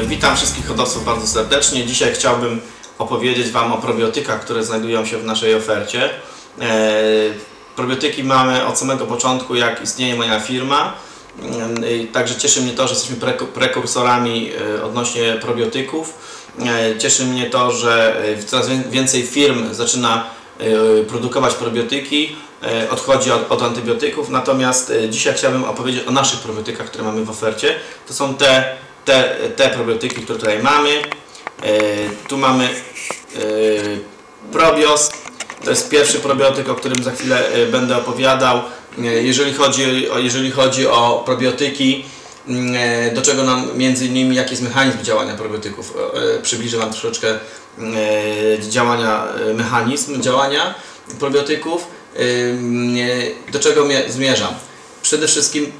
Witam wszystkich hodowców bardzo serdecznie. Dzisiaj chciałbym opowiedzieć Wam o probiotykach, które znajdują się w naszej ofercie. E, probiotyki mamy od samego początku, jak istnieje moja firma. E, także cieszy mnie to, że jesteśmy prekursorami e, odnośnie probiotyków. Cieszy mnie to, że coraz więcej firm zaczyna produkować probiotyki, odchodzi od, od, antybiotyków, natomiast dzisiaj chciałbym opowiedzieć o naszych probiotykach, które mamy w ofercie. To są te te, te probiotyki, które tutaj mamy. E, tu mamy e, probios. To jest pierwszy probiotyk, o którym za chwilę e, będę opowiadał. Jeżeli chodzi, o, jeżeli chodzi o probiotyki, mm, do czego nam między innymi, jaki jest mechanizm działania probiotyków. Przybliżę Wam troszeczkę działania, mechanizm działania probiotyków. Do czego zmierzam? Przede wszystkim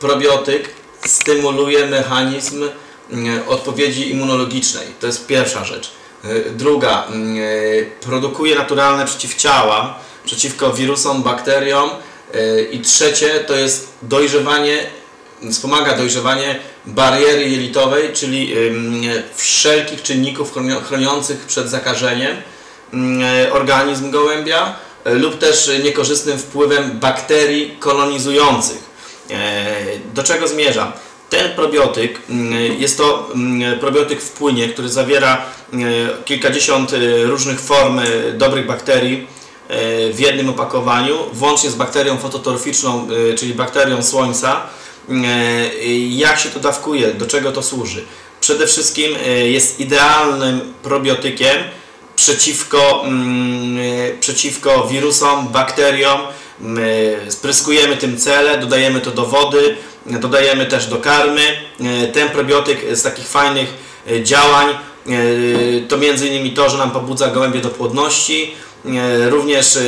probiotyk stymuluje mechanizm mm, odpowiedzi immunologicznej. To jest pierwsza rzecz. Y, druga, y, produkuje naturalne przeciwciała przeciwko wirusom, bakteriom. I trzecie, to jest dojrzewanie, wspomaga dojrzewanie bariery jelitowej, czyli wszelkich czynników chroniących przed zakażeniem organizm gołębia lub też niekorzystnym wpływem bakterii kolonizujących. E, do czego zmierzam? Ten probiotyk mm, jest to mm, probiotyk w płynie, który zawiera e, kilkadziesiąt e, różnych form dobrych bakterii w jednym opakowaniu, włącznie z bakterią fototorficzną, czyli bakterią słońca. Jak się to dawkuje? Do czego to służy? Przede wszystkim jest idealnym probiotykiem przeciwko, mm, przeciwko wirusom, bakteriom, spryskujemy tym cele, dodajemy to do wody, dodajemy też do karmy. E, ten probiotyk z takich fajnych e, działań e, to innymi to, że nam pobudza gołębie do płodności. Również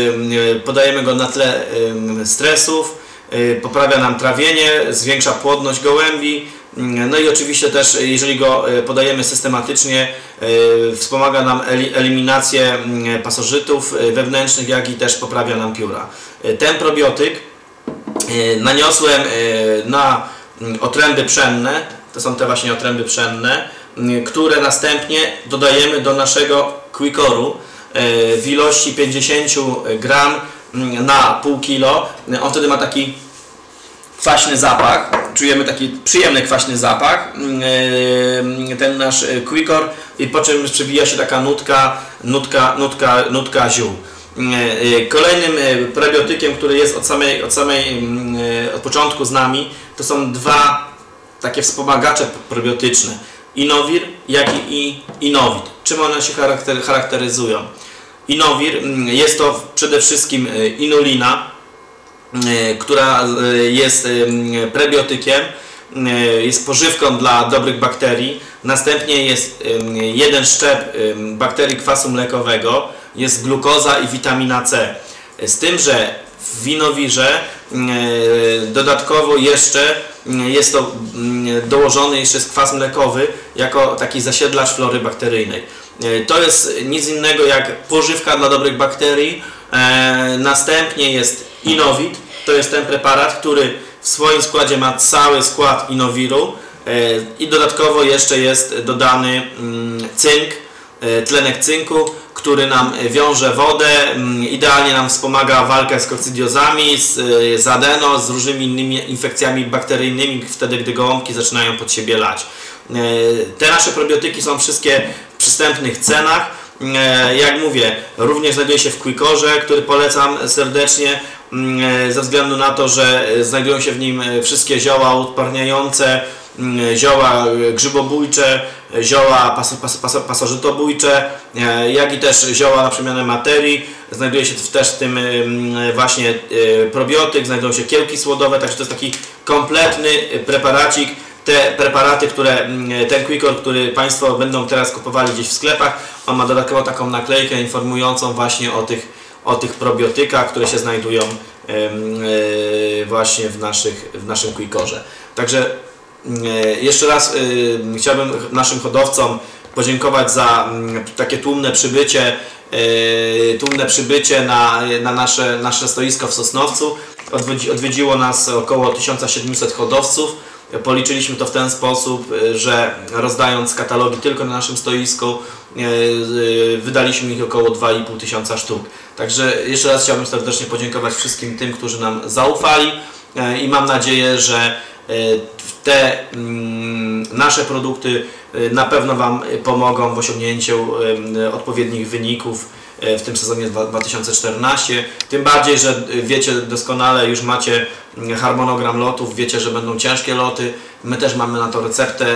podajemy go na tle stresów, poprawia nam trawienie, zwiększa płodność gołębi, no i oczywiście też, jeżeli go e, podajemy systematycznie, e, wspomaga nam eliminację mm, pasożytów e, wewnętrznych, jak i też poprawia nam pióra. Ten probiotyk naniosłem na mm, otręby pszenne, to są te właśnie otręby pszenne, mm, które następnie dodajemy do naszego quikoru w ilości 50 gram na pół kilo. On wtedy ma taki kwaśny zapach, czujemy taki przyjemny kwaśny zapach, mm, ten nasz Quikor i po czym przewija się taka nutka, nutka, nutka, nutka ziół. Mm, e, kolejnym e, prebiotykiem, który jest od samej, od samej mm, e, od początku z nami, to są dwa takie wspomagacze probiotyczne. Inowir, jak i Inowit. Czym one się charakteryzują? Inowir jest to przede wszystkim inulina, E, która e, jest e, prebiotykiem, jest pożywką dla dobrych bakterii. Następnie jest jeden szczep bakterii kwasu mlekowego, jest glukoza i witamina C. Z tym, że w winowirze dodatkowo jeszcze jest to dołożony jeszcze jest kwas mlekowy jako taki zasiedlacz flory bakteryjnej. To jest nic innego jak pożywka dla dobrych bakterii. Następnie jest inowit, to jest ten preparat, który w swoim składzie ma cały skład inowiru e, i dodatkowo jeszcze jest dodany mm, cynk, e, tlenek cynku, który nam wiąże wodę, mm, idealnie nam wspomaga walkę z kokcydiozami, z, e, z adeno, z różnymi innymi infekcjami bakteryjnymi, wtedy gdy gołąbki zaczynają pod siebie lać. Te nasze probiotyki są wszystkie w przystępnych cenach. Jak mówię, również znajduje się w Quickorze, który polecam serdecznie. Mm, e, ze względu na to, że e, znajdują się w nim e, wszystkie zioła odparniające, mm, zioła grzybobójcze, zioła pas, pas, pas, pasożytobójcze, jak i też zioła na przemianę materii. Znajduje się też w tym mm, właśnie probiotyk, znajdują się kiełki słodowe, także to jest taki kompletny preparacik. Te preparaty, które, ten Quickor, który Państwo będą teraz kupowali gdzieś w sklepach, on ma dodatkowo taką naklejkę informującą właśnie o tych o tych probiotykach, które się znajdują e, właśnie w, naszych, w naszym Quickorze. Także e, jeszcze raz chciałbym naszym hodowcom podziękować za takie tłumne przybycie, e, tłumne przybycie na, na nasze, nasze stoisko w Sosnowcu. Odwiedziło nas około 1700 hodowców. Policzyliśmy to w ten sposób, y, że rozdając katalogi tylko na naszym stoisku, y, y, wydaliśmy ich około 2,5 tysiąca sztuk. Także jeszcze raz chciałbym serdecznie podziękować wszystkim tym, którzy nam zaufali i mam nadzieję, że te mm, nasze produkty na pewno Wam pomogą w osiągnięciu odpowiednich wyników w tym sezonie dwa- 2014. Tym bardziej, że y, wiecie doskonale, już macie mm, harmonogram lotów, wiecie, że będą ciężkie loty. My też mamy na to receptę,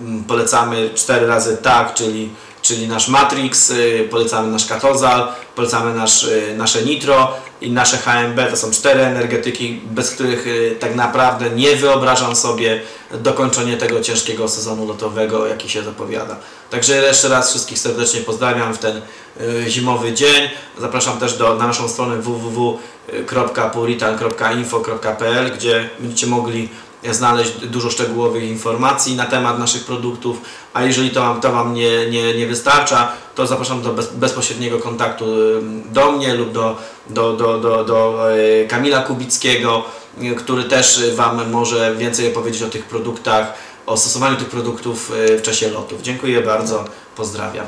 mm, polecamy 4 razy tak, czyli czyli nasz Matrix, y, polecamy nasz Katozal, polecamy nasz, y, nasze Nitro i nasze HMB. To są cztery energetyki, bez których y, tak naprawdę nie wyobrażam sobie dokończenie tego ciężkiego sezonu lotowego, jaki się zapowiada. Także jeszcze raz wszystkich serdecznie pozdrawiam w ten zimowy dzień. Zapraszam też do, na naszą stronę www.puritan.info.pl, gdzie będziecie mogli znaleźć dużo szczegółowych informacji na temat naszych produktów, a jeżeli to Wam, to wam nie, nie, nie wystarcza, to zapraszam do bez, bezpośredniego kontaktu do mnie lub do, do, do, do, do y, Kamila Kubickiego, y, który też Wam może więcej opowiedzieć o tych produktach, o stosowaniu tych produktów y, w czasie lotów. Dziękuję bardzo, pozdrawiam.